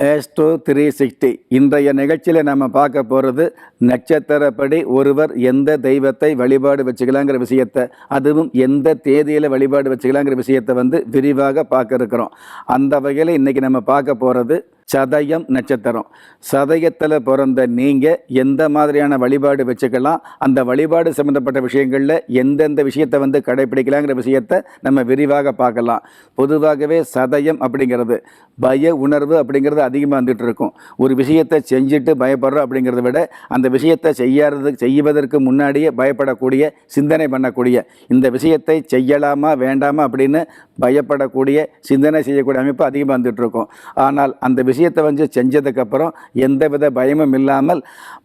Astro three sixty இன்றைய நிகழ்ச்சியில் நம்ம பார்க்க போகிறது நட்சத்திரப்படி ஒருவர் எந்த தெய்வத்தை வழிபாடு வச்சுக்கலாங்கிற விஷயத்தை அதுவும் எந்த தேதியில் வழிபாடு வச்சுக்கலாங்கிற விஷயத்தை வந்து விரிவாக பார்க்க இருக்கிறோம். அந்த வகையில் இன்றைக்கி நம்ம பார்க்க போகிறது சதயம் நட்சத்திரம். சதயத்தில் பிறந்த நீங்கள் எந்த மாதிரியான வழிபாடு வச்சுக்கலாம் அந்த வழிபாடு சம்மந்தப்பட்ட விஷயங்களில் எந்தெந்த விஷயத்தை வந்து கடைப்பிடிக்கலாங்கிற விஷயத்தை நம்ம விரிவாக பார்க்கலாம். பொதுவாகவே சதயம் அப்படிங்கிறது பய உணர்வு அப்படிங்கிறது அதிகமாக வந்துட்டு இருக்கும். ஒரு விஷயத்தை செஞ்சுட்டு பயப்படுறோம் அப்படிங்கிறத விட அந்த விஷயத்தை செய்யாதது செய்வதற்கு முன்னாடியே பயப்படக்கூடிய சிந்தனை பண்ணக்கூடிய இந்த விஷயத்தை செய்யலாமா வேண்டாமா அப்படின்னு பயப்படக்கூடிய சிந்தனை செய்யக்கூடிய அமைப்பு அதிகமாக வந்துட்டு இருக்கும். ஆனால் அந்த விஷயம் விஷயத்தை வந்து செஞ்சதுக்கப்புறம் எந்தவித பயமும் இல்லாமல்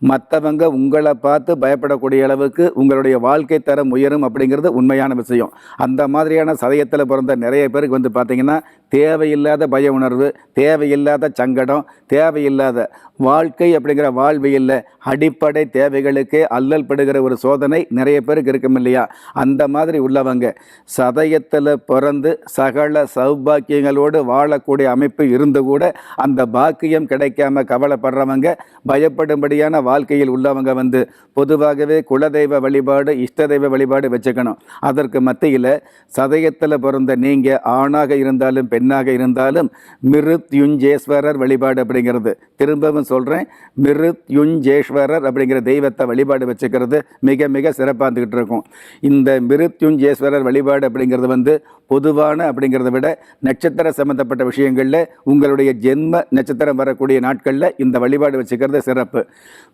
மற்றவங்க உங்களை பார்த்து பயப்படக்கூடிய அளவுக்கு உங்களுடைய வாழ்க்கை தரம் உயரும் அப்படிங்கிறது உண்மையான விஷயம். அந்த மாதிரியான சதயத்தில் பிறந்த நிறைய பேருக்கு வந்து பார்த்திங்கன்னா தேவையில்லாத பய உணர்வு தேவையில்லாத சங்கடம் தேவையில்லாத வாழ்க்கை அப்படிங்கிற வாழ்வியலில் அடிப்படை தேவைகளுக்கே அல்லல் படுகிற ஒரு சோதனை நிறைய பேருக்கு இருக்கும் இல்லையா? அந்த மாதிரி உள்ளவங்க. சதயத்தில் பிறந்து சகல சௌபாக்கியங்களோடு வாழக்கூடிய அமைப்பு இருந்து கூட அந்த பாக்கியம் கிடைக்காம கவலைப்படுறவங்க பயப்படும்படியான வாழ்க்கையில் உள்ளவங்க வந்து பொதுவாகவே குலதெய்வ வழிபாடு இஷ்ட தெய்வ வழிபாடு வச்சுக்கணும். அதற்கு மத்தியில் சதயத்தில் பிறந்த நீங்கள் ஆணாக இருந்தாலும் பெண்ணாக இருந்தாலும் மிருத்யுஞ்சேஸ்வரர் வழிபாடு அப்படிங்கிறது. திரும்பவும் சொல்கிறேன் மிருத்யுஞ்சேஸ்வரர் அப்படிங்கிற தெய்வத்தை வழிபாடு வச்சுக்கிறது மிக மிக சிறப்பாக இருந்துக்கிட்டு இருக்கும். இந்த மிருத்யுஞ்சேஸ்வரர் வழிபாடு அப்படிங்கிறது வந்து பொதுவான அப்படிங்கிறத விட நட்சத்திர சம்பந்தப்பட்ட விஷயங்களில் உங்களுடைய ஜென்ம நட்சத்திரம் வரக்கூடிய நாட்களில் இந்த வழிபாடு வச்சுக்கிறது சிறப்பு.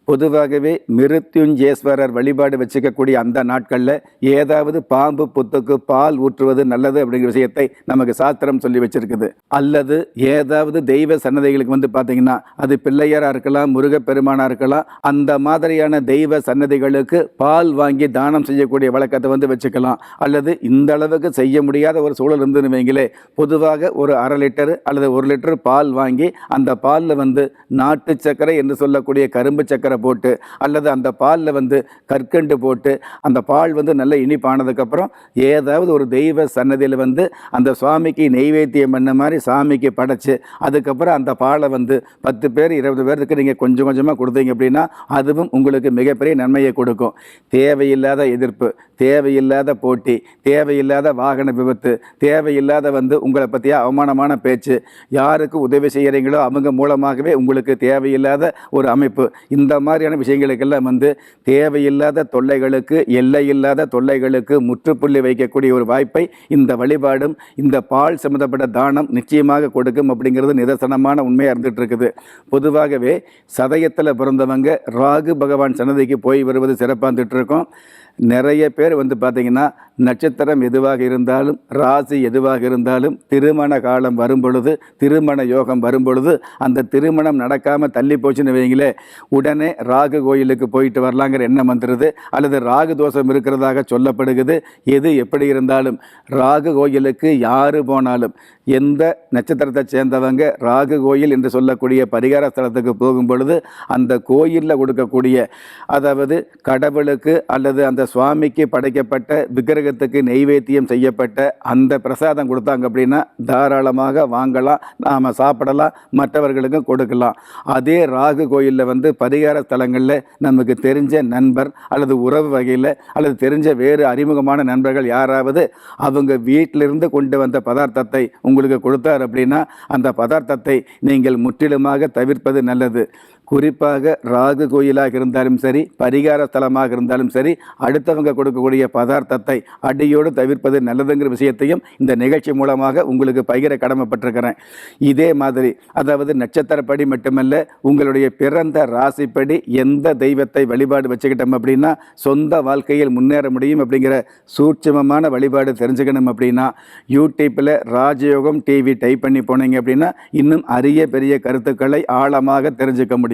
பொதுவாகவே மிருத்யுஞ்சேஸ்வரர் வழிபாடு வச்சுக்கக்கூடிய அந்த நாட்களில் ஏதாவது பாம்பு புத்துக்கு பால் ஊற்றுவது நல்லது அப்படிங்கிற விஷயத்தை நமக்கு சாஸ்திரம் சொல்லி வச்சிருக்குது. அல்லது ஏதாவது தெய்வ சன்னதிகளுக்கு வந்து பார்த்தீங்கன்னா அது பிள்ளையராக இருக்கலாம் முருகப்பெருமானாக இருக்கலாம் அந்த மாதிரியான தெய்வ சன்னதிகளுக்கு பால் வாங்கி தானம் செய்யக்கூடிய வழக்கத்தை வந்து வச்சுக்கலாம். அல்லது இந்த அளவுக்கு செய்ய முடியாத ஒரு சூழல் இருந்துன்னு வைங்களே பொதுவாக ஒரு அரை லிட்டர் அல்லது ஒரு லிட்டர் பால் வாங்கி அந்த பாலில் வந்து நாட்டு சர்க்கரை என்று சொல்லக்கூடிய கரும்பு சர்க்கரை போட்டு அல்லது அந்த பாலில் வந்து கற்கண்டு போட்டு அந்த பால் வந்து நல்ல இனிப்பானதுக்கப்புறம் ஏதாவது ஒரு தெய்வ சன்னதியில் வந்து அந்த சுவாமிக்கு நெய்வேத்தியம் பண்ண மாதிரி சாமிக்கு படைச்சு அதுக்கப்புறம் அந்த பாலை வந்து பத்து பேர் இருபது பேருக்கு நீங்கள் கொஞ்சம் கொஞ்சமாக கொடுத்தீங்க அப்படின்னா அதுவும் உங்களுக்கு மிகப்பெரிய நன்மையை கொடுக்கும். தேவையில்லாத எதிர்ப்பு தேவையில்லாத போட்டி தேவையில்லாத வாகன விபத்து தேவையில்லாத வந்து உங்களை பற்றிய அவமானமான பேச்சு யாருக்கு உதவி செய்கிறீங்களோ அவங்க மூலமாகவே உங்களுக்கு தேவையில்லாத ஒரு அமைப்பு. இந்த மாதிரியான விஷயங்களுக்கெல்லாம் வந்து தேவையில்லாத தொல்லைகளுக்கு எல்லையில்லாத தொல்லைகளுக்கு முற்றுப்புள்ளி வைக்கக்கூடிய ஒரு வாய்ப்பை இந்த வழிபாடும் இந்த பால் சம்மந்தப்பட்ட தானம் நிச்சயமாக கொடுக்கும் அப்படிங்கிறது நிதர்சனமான உண்மையாக இருந்துகிட்டு இருக்குது. பொதுவாகவே சதயத்தில் பிறந்தவங்க ராகு பகவான் சன்னதிக்கு போய் வருவது சிறப்பாக இருந்துகிட்டு இருக்கோம். நிறைய பேர் வந்து பார்த்திங்கன்னா நட்சத்திரம் எதுவாக இருந்தாலும் ராசி எதுவாக இருந்தாலும் திருமண காலம் வரும் பொழுது திருமண யோகம் வரும் பொழுது அந்த திருமணம் நடக்காமல் தள்ளி போச்சுன்னு வைங்களே உடனே ராகு கோயிலுக்கு போயிட்டு வரலாங்கிற எண்ணம் வந்துடுது அல்லது ராகு தோஷம் இருக்கிறதாக சொல்லப்படுகிறது. எது எப்படி இருந்தாலும் ராகு கோயிலுக்கு யார் போனாலும் எந்த நட்சத்திரத்தை சேர்ந்தவங்க ராகு கோயில் என்று சொல்லக்கூடிய பரிகார ஸ்தலத்துக்கு போகும் பொழுது அந்த கோயிலில் கொடுக்கக்கூடிய அதாவது கடவுளுக்கு அல்லது அந்த சுவாமிக்கு படைக்கப்பட்ட விக்கிரகத்துக்கு நெய்வேத்தியம் செய்யப்பட்ட அந்த பிரசாதம் கொடுத்தாங்க அப்படின்னா தாராளமாக வாங்கலாம் நாம் சாப்பிடலாம் மற்றவர்களுக்கும் கொடுக்கலாம். அதே ராகு கோயிலில் வந்து பரிகார ஸ்தலங்களில் நமக்கு தெரிஞ்ச நண்பர் அல்லது உறவு வகையில் அல்லது தெரிஞ்ச வேறு அறிமுகமான நண்பர்கள் யாராவது அவங்க வீட்டிலிருந்து கொண்டு வந்த பதார்த்தத்தை உங்களுக்கு கொடுத்தார் அப்படின்னா அந்த பதார்த்தத்தை நீங்கள் முற்றிலுமாக தவிர்ப்பது நல்லது. குறிப்பாக ராகு கோயிலாக இருந்தாலும் சரி பரிகார ஸ்தலமாக இருந்தாலும் சரி அடுத்தவங்க கொடுக்கக்கூடிய பதார்த்தத்தை அடியோடு தவிர்ப்பது நல்லதுங்கிற விஷயத்தையும் இந்த நிகழ்ச்சி மூலமாக உங்களுக்கு பகிர கடமைப்பட்டிருக்கிறேன். இதே மாதிரி அதாவது நட்சத்திரப்படி மட்டுமல்ல உங்களுடைய பிறந்த ராசிப்படி எந்த தெய்வத்தை வழிபாடு வச்சுக்கிட்டோம் அப்படின்னா சொந்த வாழ்க்கையில் முன்னேற முடியும் அப்படிங்கிற சூட்சமமான வழிபாடு தெரிஞ்சுக்கணும் அப்படின்னா யூடியூப்பில் ராஜயோகம் டிவி டைப் பண்ணி போனீங்க அப்படின்னா இன்னும் அரிய பெரிய கருத்துக்களை ஆழமாக தெரிஞ்சுக்க முடியும்.